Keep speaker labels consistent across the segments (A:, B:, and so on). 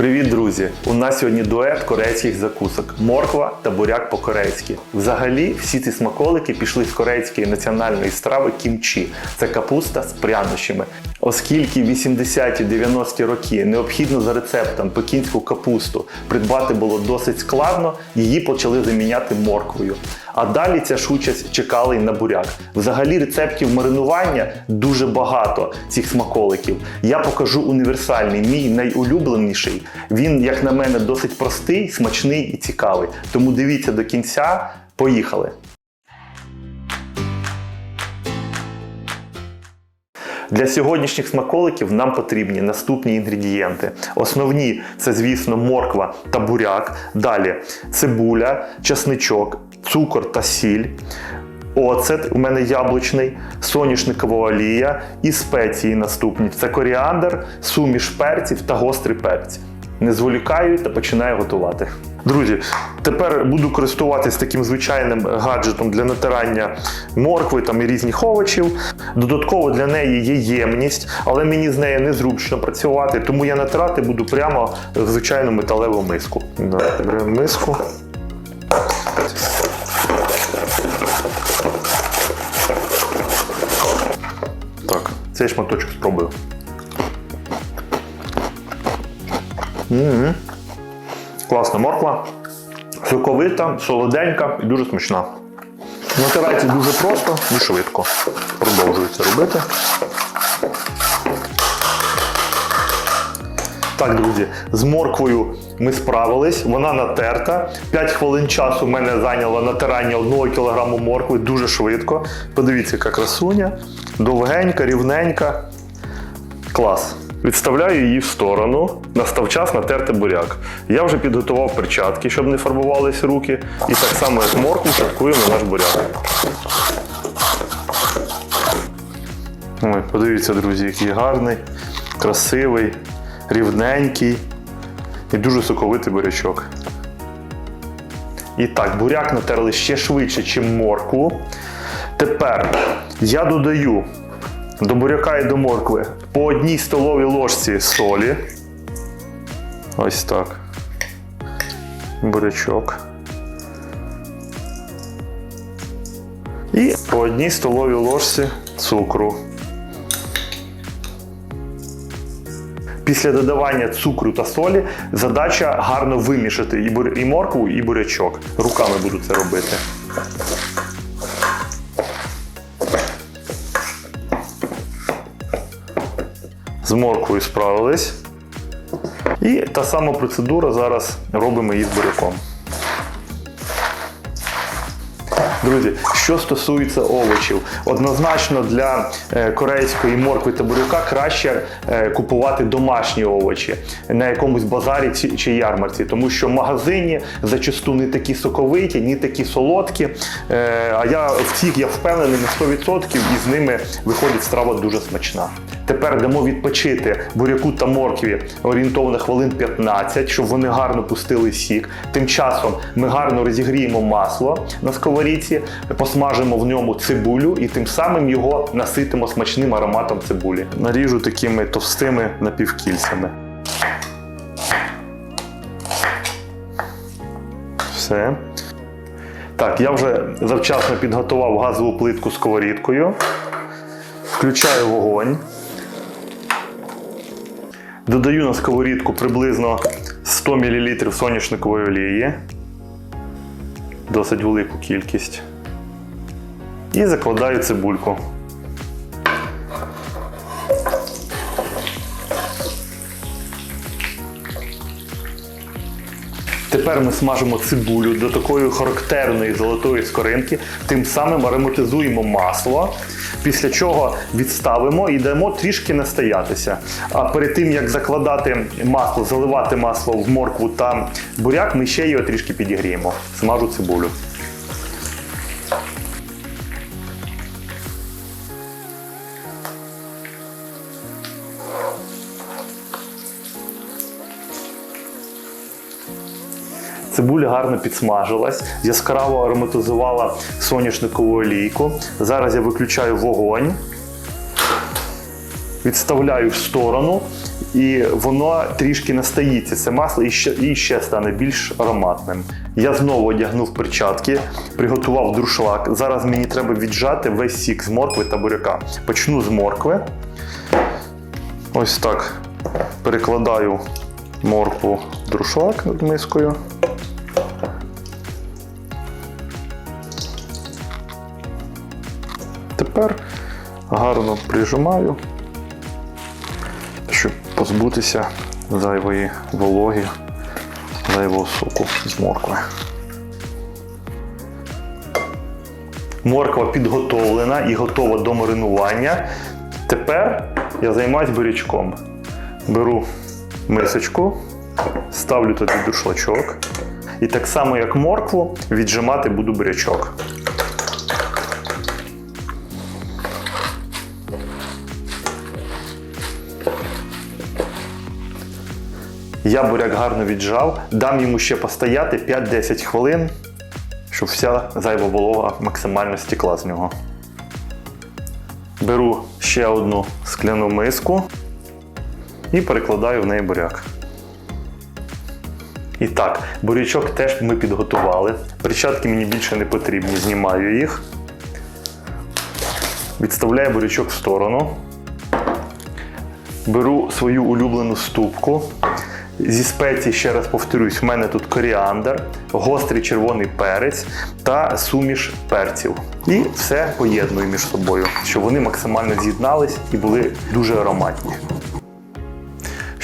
A: Привіт, друзі! У нас сьогодні дует корейських закусок: морква та буряк по-корейськи. Взагалі, всі ці смаколики пішли з корейської національної страви кімчі. Це капуста з прянощами. Оскільки 80-90-ті роки необхідно за рецептом пекінську капусту придбати було досить складно, її почали заміняти морквою. А далі ця ж участь чекала й на буряк. Взагалі рецептів маринування дуже багато цих смаколиків. Я покажу універсальний, мій найулюбленіший. Він, як на мене, досить простий, смачний і цікавий. Тому дивіться до кінця. Поїхали! Для сьогоднішніх смаколиків нам потрібні наступні інгредієнти. Основні це, звісно, морква та буряк. Далі цибуля, часничок, цукор та сіль. Оцет у мене яблучний, соняшникова олія і спеції наступні. Це коріандр, суміш перців та гострий перець. Не зволікаю та починаю готувати. Друзі, тепер буду користуватись таким звичайним гаджетом для натирання моркви там, і різних овочів. Додатково для неї є ємність, але мені з нею незручно працювати, тому я натирати буду прямо в звичайну металеву миску. Беремо миску. Так, цей шматочок спробую. Класна морква, соковита, солоденька і дуже смачна. Натирається дуже просто і швидко. Продовжую це робити. Так, друзі, з морквою ми справились, вона натерта. 5 хвилин часу в мене зайняло натирання 1 кг моркви дуже швидко. Подивіться, яка красуня, довгенька, рівненька. Клас. Відставляю її в сторону, настав час натерти буряк. Я вже підготував перчатки, щоб не фарбувались руки. І так само, як моркву, шаткуємо наш буряк. Ой, подивіться, друзі, який гарний, красивий, рівненький і дуже соковитий бурячок. І так, буряк натерли ще швидше, ніж моркву. Тепер я додаю до буряка і до моркви по одній столовій ложці солі. Ось так. Бурячок. І по одній столовій ложці цукру. Після додавання цукру та солі задача гарно вимішати і, моркву, і бурячок. Руками буду це робити. З морквою справились. І та сама процедура зараз робимо її з буряком. Друзі, що стосується овочів, однозначно для е, корейської моркви та буряка краще е, купувати домашні овочі на якомусь базарі чи- ярмарці, тому що в магазині зачасту не такі соковиті, ні такі солодкі. Е, А я в я впевнений на 100% і з ними виходить страва дуже смачна. Тепер дамо відпочити буряку та моркві орієнтовно хвилин 15, щоб вони гарно пустили сік. Тим часом ми гарно розігріємо масло на сковорідці, посмажимо в ньому цибулю і тим самим його наситимо смачним ароматом цибулі. Наріжу такими товстими напівкільцями. Все. Так, я вже завчасно підготував газову плитку сковорідкою. Включаю вогонь. Додаю на сковорідку приблизно 100 мл соняшникової олії. Досить велику кількість. І закладаю цибульку. Тепер ми смажимо цибулю до такої характерної золотої скоринки, тим самим ароматизуємо масло, після чого відставимо і даємо трішки настоятися. А перед тим як закладати масло, заливати масло в моркву та буряк, ми ще його трішки підігріємо. Смажу цибулю. Цибуля гарно підсмажилась, яскраво ароматизувала соняшникову олійку. Зараз я виключаю вогонь, відставляю в сторону і воно трішки настаїться, це масло, і ще стане більш ароматним. Я знову одягнув перчатки, приготував друшлак. Зараз мені треба віджати весь сік з моркви та буряка. Почну з моркви. Ось так перекладаю моркву в друшлак над мискою. Тепер гарно прижимаю, щоб позбутися зайвої вологи, зайвого соку з моркви. Морква підготовлена і готова до маринування. Тепер я займаюсь бурячком. Беру мисочку, ставлю туди дуршлачок. І так само, як моркву, віджимати буду бурячок. Я буряк гарно віджав, дам йому ще постояти 5-10 хвилин, щоб вся зайва волога максимально стекла з нього. Беру ще одну скляну миску і перекладаю в неї буряк. І так, бурячок теж ми підготували. Перчатки мені більше не потрібні, знімаю їх. Відставляю бурячок в сторону. Беру свою улюблену ступку. Зі спецій, ще раз повторюсь, в мене тут коріандр, гострий червоний перець та суміш перців. І все поєдную між собою, щоб вони максимально з'єднались і були дуже ароматні.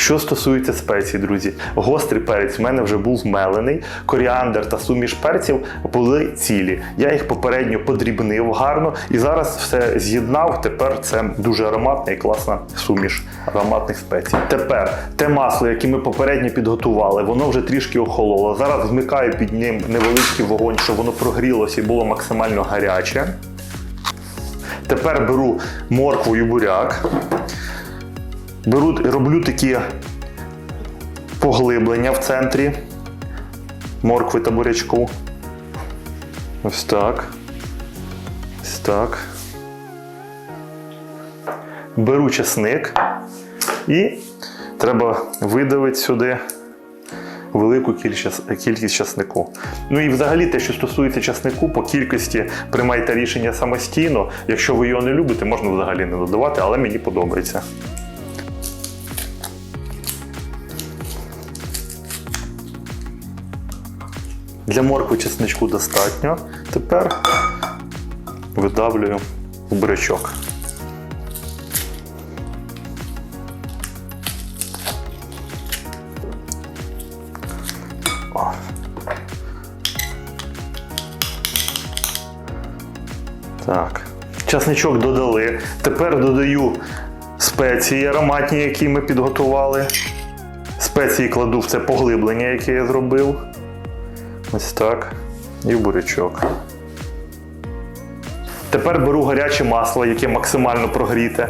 A: Що стосується спецій, друзі, гострий перець в мене вже був мелений, коріандр та суміш перців були цілі. Я їх попередньо подрібнив гарно і зараз все з'єднав. Тепер це дуже ароматна і класна суміш ароматних спецій. Тепер те масло, яке ми попередньо підготували, воно вже трішки охололо. Зараз вмикаю під ним невеличкий вогонь, щоб воно прогрілося і було максимально гаряче. Тепер беру моркву і буряк. Беру, роблю такі поглиблення в центрі моркви та бурячку. Ось так. Ось так. Беру чесник і треба видавити сюди велику кількість, часнику. Ну і взагалі те, що стосується часнику, по кількості приймайте рішення самостійно. Якщо ви його не любите, можна взагалі не додавати, але мені подобається. Для моркви чесничку достатньо. Тепер видавлюю в бурячок. Так. Часничок додали. Тепер додаю спеції ароматні, які ми підготували. Спеції кладу в це поглиблення, яке я зробив. Ось так. І в бурячок. Тепер беру гаряче масло, яке максимально прогріте.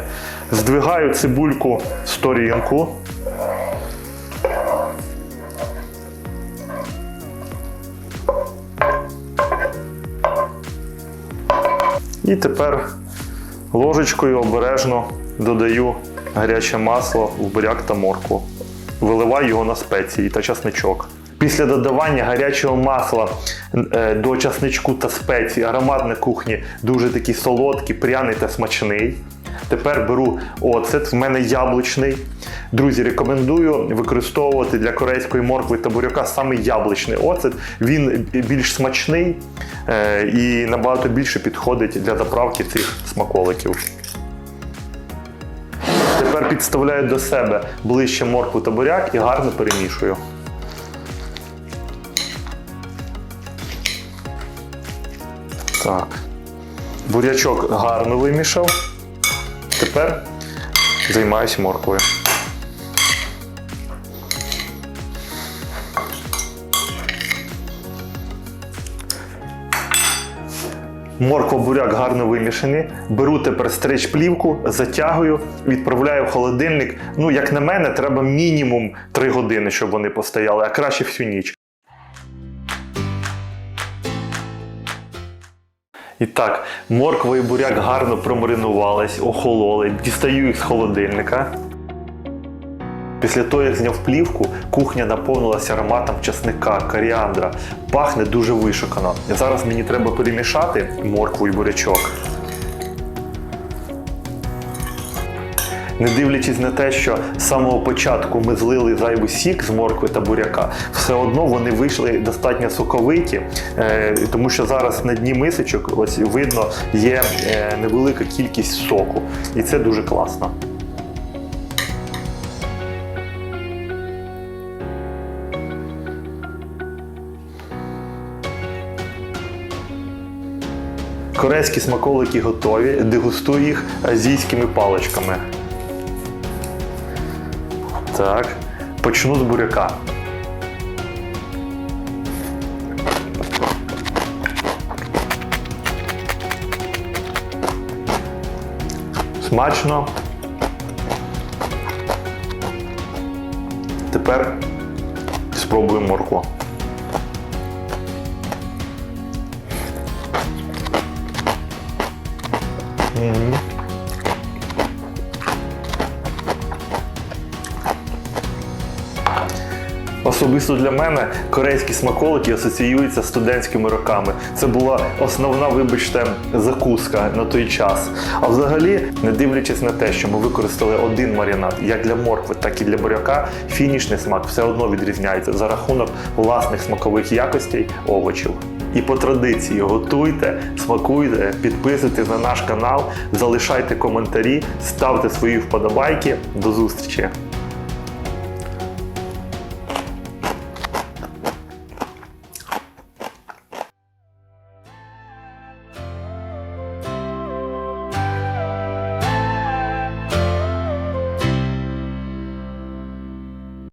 A: Здвигаю цибульку в сторінку. І тепер ложечкою обережно додаю гаряче масло в буряк та моркву. Виливаю його на спеції та часничок. Після додавання гарячого масла е, до часничку та спецій аромат на кухні дуже такий солодкий, пряний та смачний. Тепер беру оцет, в мене яблучний. Друзі, рекомендую використовувати для корейської моркви та буряка саме яблучний оцет. Він більш смачний е, і набагато більше підходить для заправки цих смаколиків. Тепер підставляю до себе ближче моркву та буряк і гарно перемішую. Так. Бурячок гарно вимішав. Тепер займаюся морквою. Морква буряк гарно вимішані. Беру тепер стрич плівку, затягую, відправляю в холодильник. Ну, як на мене, треба мінімум 3 години, щоб вони постояли, а краще всю ніч. І так, морква і буряк гарно промаринувались, охололи, дістаю їх з холодильника. Після того, як зняв плівку, кухня наповнилася ароматом часника, коріандра. Пахне дуже вишукано. Зараз мені треба перемішати моркву і бурячок. Не дивлячись на те, що з самого початку ми злили зайвий сік з моркви та буряка, все одно вони вийшли достатньо соковиті, е, тому що зараз на дні мисочок ось видно є е, невелика кількість соку, і це дуже класно. Корейські смаколики готові. Дегустуй їх азійськими паличками. Так. Почну з буряка. Смачно. Тепер спробуємо моркву. Особисто для мене корейські смаколики асоціюються з студентськими роками. Це була основна, вибачте, закуска на той час. А взагалі, не дивлячись на те, що ми використали один маринад як для моркви, так і для буряка, фінішний смак все одно відрізняється за рахунок власних смакових якостей овочів. І по традиції готуйте, смакуйте, підписуйтесь на наш канал, залишайте коментарі, ставте свої вподобайки. До зустрічі!